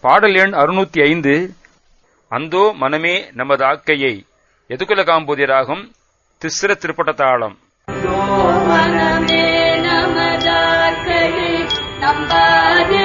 பாடல் எண் அறுநூத்தி ஐந்து. அந்தோ மனமே நமது ஆக்கையை எதுக்குல காம்போதியராகும்? திஸ்ர திருப்பட்ட தாளம் நம்பாதே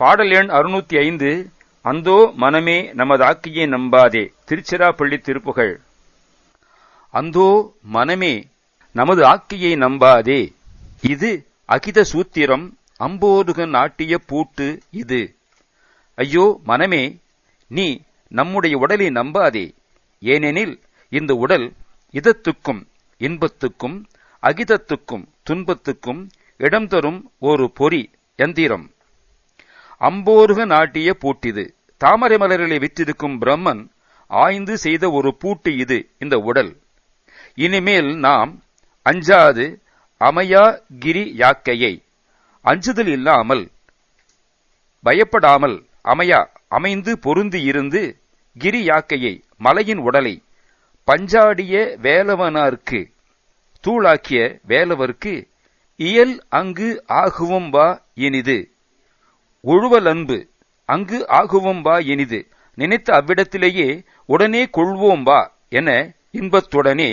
பாடல் எண் அறுநூத்தி ஐந்து அந்தோ மனமே நமது ஆக்கியை நம்பாதே திருச்சிராப்பள்ளி திருப்புகழ். அந்தோ மனமே நமது ஆக்கியை நம்பாதே இது அகித சூத்திரம் அம்போதுகன் ஆட்டிய பூட்டு இது. ஐயோ மனமே நீ நம்முடைய உடலை நம்பாதே ஏனெனில் இந்த உடல் இதத்துக்கும் இன்பத்துக்கும் அகிதத்துக்கும் துன்பத்துக்கும் இடம் தரும் ஒரு பொறி எந்திரம் அம்போருக நாட்டிய பூட்டிது. தாமரை மலர்களை விற்றிருக்கும் பிரம்மன் ஆய்ந்து செய்த ஒரு பூட்டு இது இந்த உடல். இனிமேல் நாம் அஞ்சாது அமையா கிரி யாக்கையை. அஞ்சுதல் இல்லாமல் பயப்படாமல் அமையா அமைந்து பொருந்தி இருந்து கிரி யாக்கையை மலையின் உடலை பஞ்சாடிய வேலவனார்க்கு தூளாக்கிய வேலவர்க்கு இயல் அங்கு ஆகுவும் வா இனிது. ஒழுவல் அன்பு அங்கு ஆகுவோம் வா இனிது நினைத்த அவ்விடத்திலேயே உடனே கொள்வோம் வா என இன்பத்துடனே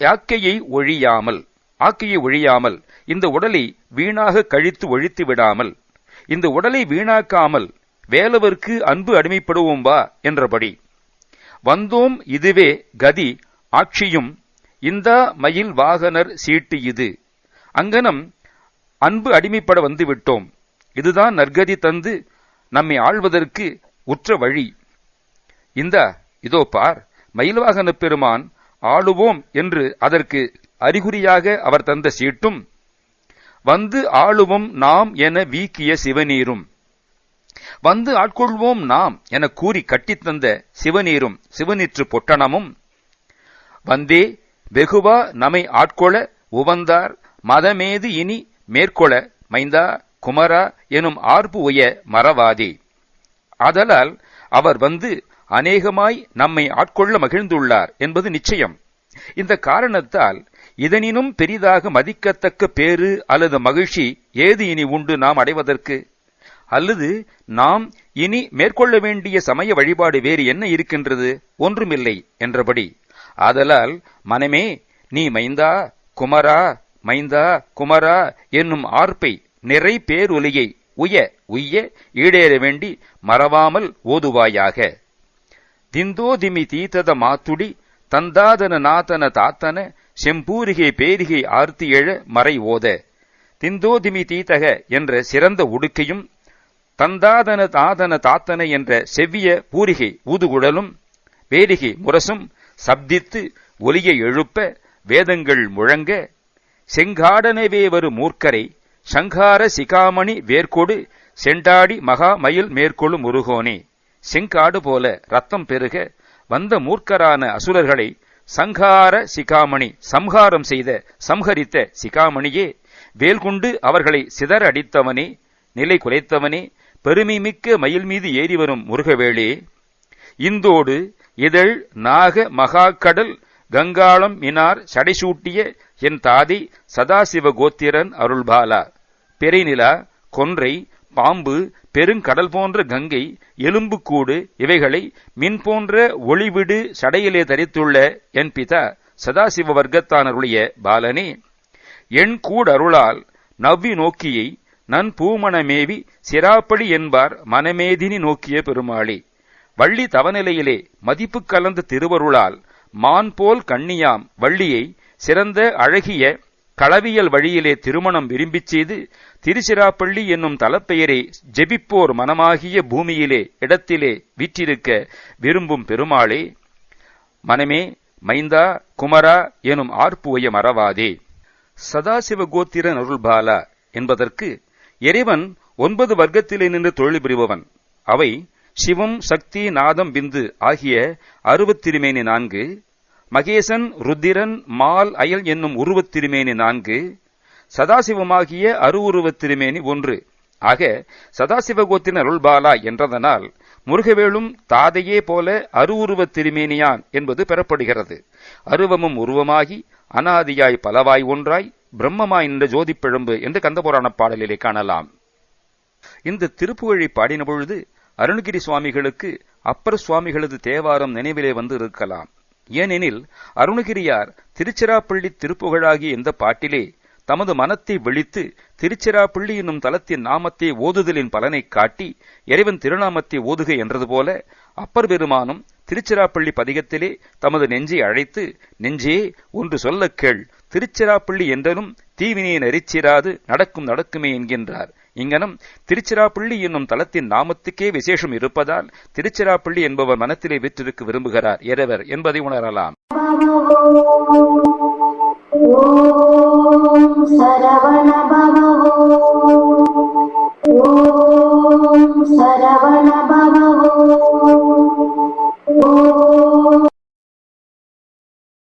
யாக்கையை ஒழியாமல் ஆக்கையை ஒழியாமல் இந்த உடலை வீணாக கழித்து ஒழித்து விடாமல் இந்த உடலை வீணாக்காமல் வேலவர்க்கு அன்பு அடிமைப்படுவோம் வா என்றபடி. வந்தோம் இதுவே கதி ஆட்சியும் இந்த மயில் வாகனர் சீட்டு இது. அங்கனம் அன்பு அடிமைப்பட வந்துவிட்டோம். இதுதான் நற்கதி தந்து நம்மை ஆள்வதற்கு உற்ற வழி. இந்த இதோ பார் மயில்வாகன பெருமான் ஆளுவோம் என்று அதற்கு அறிகுறியாக அவர் தந்த சீட்டும் வந்து ஆளுவோம் நாம் என வீக்கிய சிவநீரும். வந்து ஆட்கொள்வோம் நாம் என கூறி கட்டித்தந்த சிவநீரும் சிவநீற்று பொட்டணமும். வந்தே வெகுவா நம்மை ஆட்கொள உவந்தார் மதமேது இனி மேற்கொள மைந்தா குமரா எனும் ஆர்ப்பு உய மறவாதே. ஆதலால் அவர் வந்து அநேகமாய் நம்மை ஆட்கொள்ள மகிழ்ந்துள்ளார் என்பது நிச்சயம். இந்த காரணத்தால் இதனினும் பெரிதாக மதிக்கத்தக்க பேறு அல்லது மகிழ்ச்சி ஏது இனி உண்டு நாம் அடைவதற்கு? அல்லது நாம் இனி மேற்கொள்ள வேண்டிய சமய வழிபாடு வேறு என்ன இருக்கின்றது? ஒன்றுமில்லை என்றபடி. ஆதலால் மனமே நீ மைந்தா குமரா மைந்தா குமரா என்னும் ஆர்ப்பை நிறை பேரொலியை உய உய்ய ஈடேற வேண்டி மறவாமல் ஓதுவாயாக. திந்தோதிமி தீதத மாத்துடி தந்தாதன நாதன தாத்தன செம்பூரிகை பேரிகை ஆர்த்தி எழ மறை ஓத. திந்தோதிமி தீதக என்ற சிறந்த உடுக்கையும் தந்தாதன தாதன தாத்தன என்ற செவ்விய பூரிகை ஊதுகுழலும் வேரிகை முரசும் சப்தித்து ஒலியை எழுப்ப வேதங்கள் முழங்க செங்காடனவே வரு மூர்க்கரை சங்கார சிகாமணி வேர்க்கொடு செண்டாடி மகா மயில் மேற்கொழு முருகோனே. செங்காடு போல ரத்தம் பெருக வந்த மூர்க்கரான அசுரர்களை சங்கார சிகாமணி சம்ஹாரம் செய்த சம்ஹரித்த சிகாமணியே வேல்குண்டு அவர்களை சிதற அடித்தவனே நிலை குலைத்தவனே பெருமை மிக்க மயில் மீது ஏறி வரும் முருகவேளே. இந்தோடு இதழ் நாக மகாக்கடல் கங்காளம் மினார் சடைசூட்டிய என் தாதி சதாசிவ கோத்திரன் அருள்பாலா. பெரைநிலா கொன்றை பாம்பு பெருங்கடல் போன்ற கங்கை எலும்புக்கூடு இவைகளை மின் போன்ற ஒளிவிடு சடையிலே தரித்துள்ள என் பிதா சதாசிவ வர்க்கத்தானருடைய பாலனே. என் கூடருளால் நவ்வி நோக்கியை நன் பூமணமேவி சிராப்படி என்பார் மனமேதினி நோக்கிய பெருமாளே. வள்ளி தவநிலையிலே மதிப்பு கலந்த திருவருளால் மான் போல் கண்ணியாம் வள்ளியை சிறந்த அழகிய களவியல் வழியிலே திருமணம் விரும்பிச் செய்து திருச்சிராப்பள்ளி என்னும் தலப்பெயரை ஜெபிப்போர் மனமாகிய பூமியிலே இடத்திலே வீற்றிருக்க விரும்பும் பெருமாளே மனமே மைந்தா குமரா எனும் ஆர்ப்புவைய மறவாதே. சதாசிவ கோத்திரன் அருள்பாலா என்பதற்கு இறைவன் ஒன்பது வர்க்கத்திலே நின்று தொழில் புரிபவன். அவை சிவம் சக்தி நாதம் பிந்து ஆகிய அறுபத்திருமேனி நான்கு மகேசன் ருத்திரன் மால் அயல் என்னும் உருவத் திருமேனி நான்கு சதாசிவமாகிய அருவுருவத் திருமேனி ஒன்று. ஆக சதாசிவகோத்தின் அருள்பாலா என்றதனால் முருகவேளும் தாதையே போல அருவுருவத் திருமேனியான் என்பது பெறப்படுகிறது. அருவமும் உருவமாகி அனாதியாய் பலவாய் ஒன்றாய் பிரம்மமாய் நின்ற ஜோதிப்பிழம்பு என்று கந்தபுராணப் பாடலிலே காணலாம். இந்த திருப்புகழை பாடின பொழுது அருணகிரி சுவாமிகளுக்கு அப்பர் சுவாமிகளது தேவாரம் நினைவிலே வந்து இருக்கலாம். ஏனெனில் அருணகிரியார் திருச்சிராப்பள்ளி திருப்புகழாகிய இந்த பாட்டிலே தமது மனத்தை விழித்து திருச்சிராப்பள்ளி என்னும் தலத்தின் நாமத்தை ஓதுதலின் பலனைக் காட்டி இறைவன் திருநாமத்தை ஓதுக என்றது போல அப்பர் பெருமானும் திருச்சிராப்பள்ளி பதிகத்திலே தமது நெஞ்சை அழைத்து நெஞ்சே ஒன்று சொல்ல கேள் திருச்சிராப்பள்ளி என்றனும் தீவினை நெறிச்சிராது நடக்கும் நடக்குமே என்கின்றார். இங்கனம் திருச்சிராப்பள்ளி என்னும் தலத்தின் நாமத்துக்கே விசேஷம் இருப்பதால் திருச்சிராப்பள்ளி என்பவர் மனத்திலே விற்றிருக்க விரும்புகிறார். எரவர் என்பதை உணரலாம். சரவண